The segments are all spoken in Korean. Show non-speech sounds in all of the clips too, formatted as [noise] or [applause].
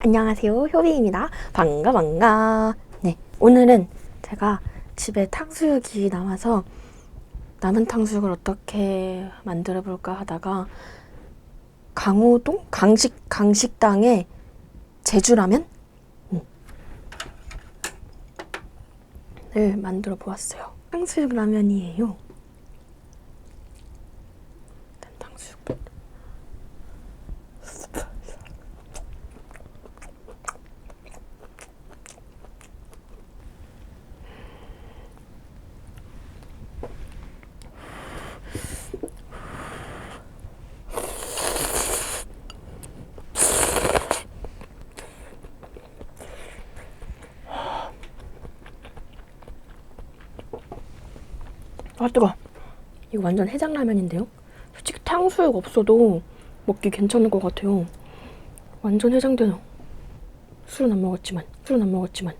안녕하세요. 효비입니다. 반가 반가. 네, 오늘은 제가 집에 탕수육이 남아서 남은 탕수육을 어떻게 만들어 볼까 하다가 강호동 강식 강식당의 제주라면 음. 을 만들어 보았어요. 탕수육 라면이에요. 이거 완전 해장라면인데요. 솔직히 탕수육 없어도 먹기 괜찮을 것 같아요. 완전 해장돼요. 술은 안 먹었지만, 술은 안 먹었지만.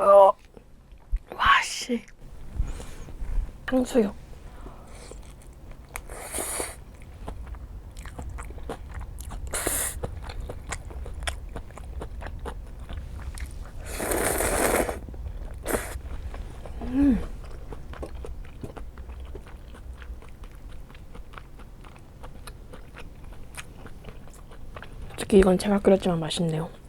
어. 와 씨. 탕수육. 특히 이건 제가 끓였지만 맛있네요.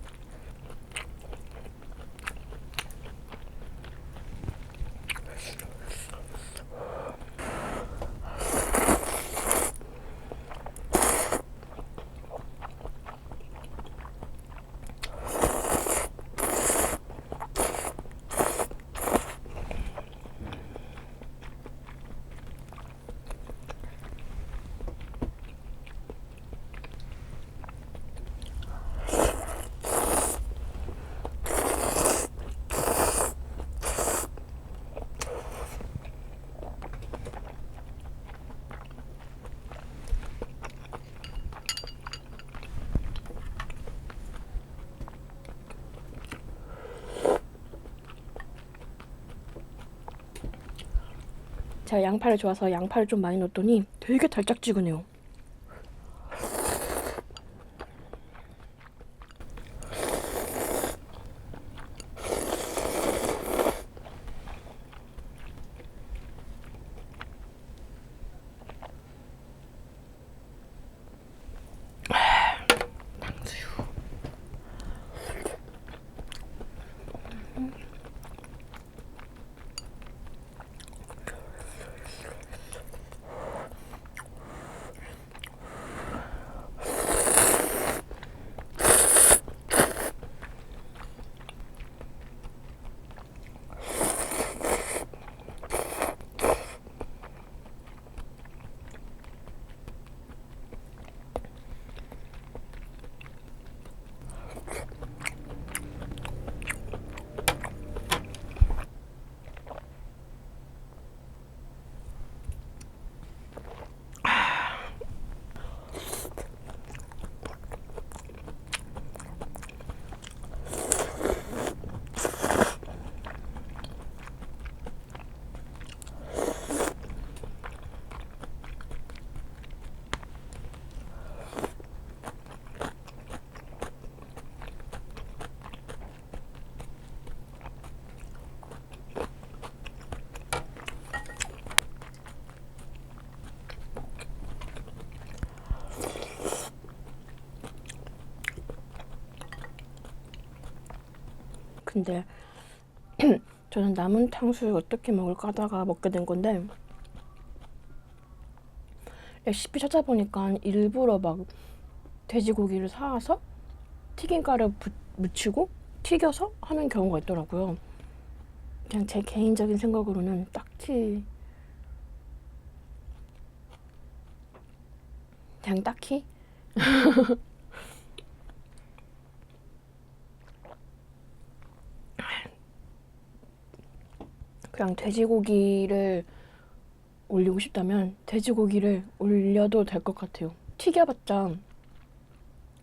제가 양파를 좋아서 양파를 좀 많이 넣었더니 되게 달짝지근해요. 근데 [clears throat] 저는 남은 탕수육 어떻게 먹을까 하다가 먹게 된 건데 레시피 찾아보니까 일부러 막 돼지고기를 사와서 튀김가루 부- 묻히고 튀겨서 하는 경우가 있더라고요. 그냥 제 개인적인 생각으로는 딱히 그냥 딱히 [laughs] 그냥 돼지고기를 올리고 싶다면 돼지고기를 올려도 될 것 같아요. 튀겨봤자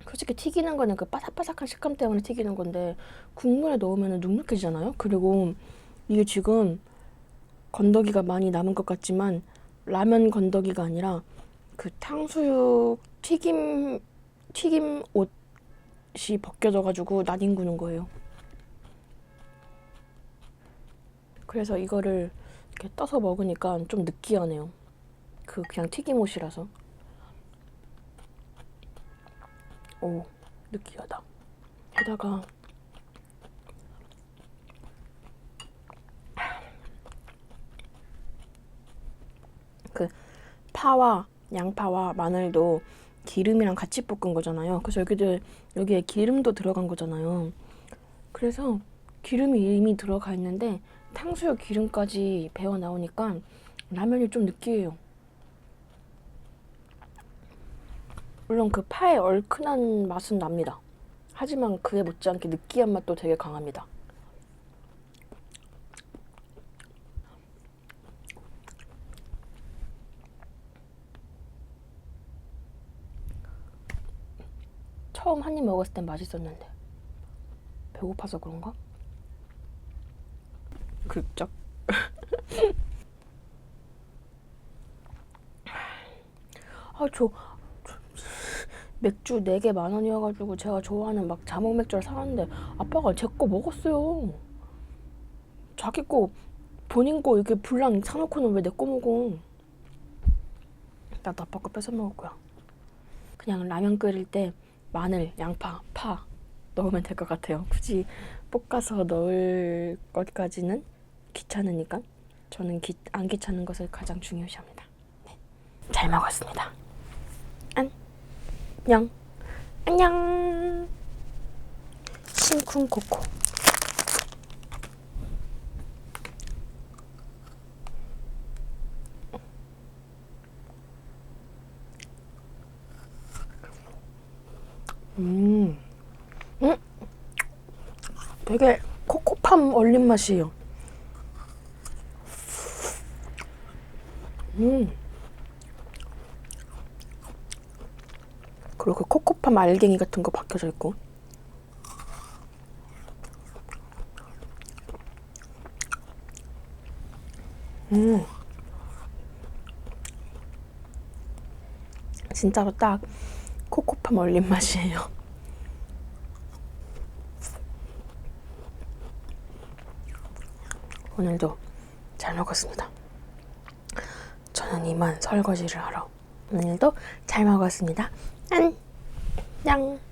솔직히 튀기는 거는 그 바삭바삭한 식감 때문에 튀기는 건데 국물에 넣으면 눅눅해지잖아요. 그리고 이게 지금 건더기가 많이 남은 것 같지만 라면 건더기가 아니라 그 탕수육 튀김 튀김 옷이 벗겨져가지고 나뒹구는 거예요. 그래서 이거를 이렇게 떠서 먹으니까 좀 느끼하네요. 그 그냥 튀김 옷이라서. 오, 느끼하다. 게다가 그 파와 양파와 마늘도 기름이랑 같이 볶은 거잖아요. 그래서 여기도 여기에 기름도 들어간 거잖아요. 그래서 기름이 이미 들어가 있는데 탕수육 기름까지 배어 나오니까 라면이 좀 느끼해요. 물론 그 파의 얼큰한 맛은 납니다. 하지만 그에 못지않게 느끼한 맛도 되게 강합니다. 처음 한 입 먹었을 땐 맛있었는데 배고파서 그런가? 극적. [laughs] 아, 저, 저 맥주 4개 만 원이어가지고 제가 좋아하는 막 자몽 맥주를 사왔는데 아빠가 제 거 먹었어요. 자기 거, 본인 거 이렇게 불랑 사놓고는 왜 내 거 먹어? 나도 아빠 거 뺏어 먹을 거야. 그냥 라면 끓일 때 마늘, 양파, 파 넣으면 될 것 같아요. 굳이 볶아서 넣을 것까지는 귀찮으니까 저는 기, 안 귀찮은 것을 가장 중요시합니다. 네. 잘 먹었습니다. 안녕. 안녕. 심쿵 코코. 음. 음. 되게 코코팜 얼린 맛이에요. 음. 그리고 그 코코팜 알갱이 같은 거 박혀져 있고. 음. 진짜로 딱 코코팜 얼린 맛이에요. 오늘도 잘 먹었습니다. 저는 이만 설거지를 하러 오늘도 잘 먹었습니다. 안녕.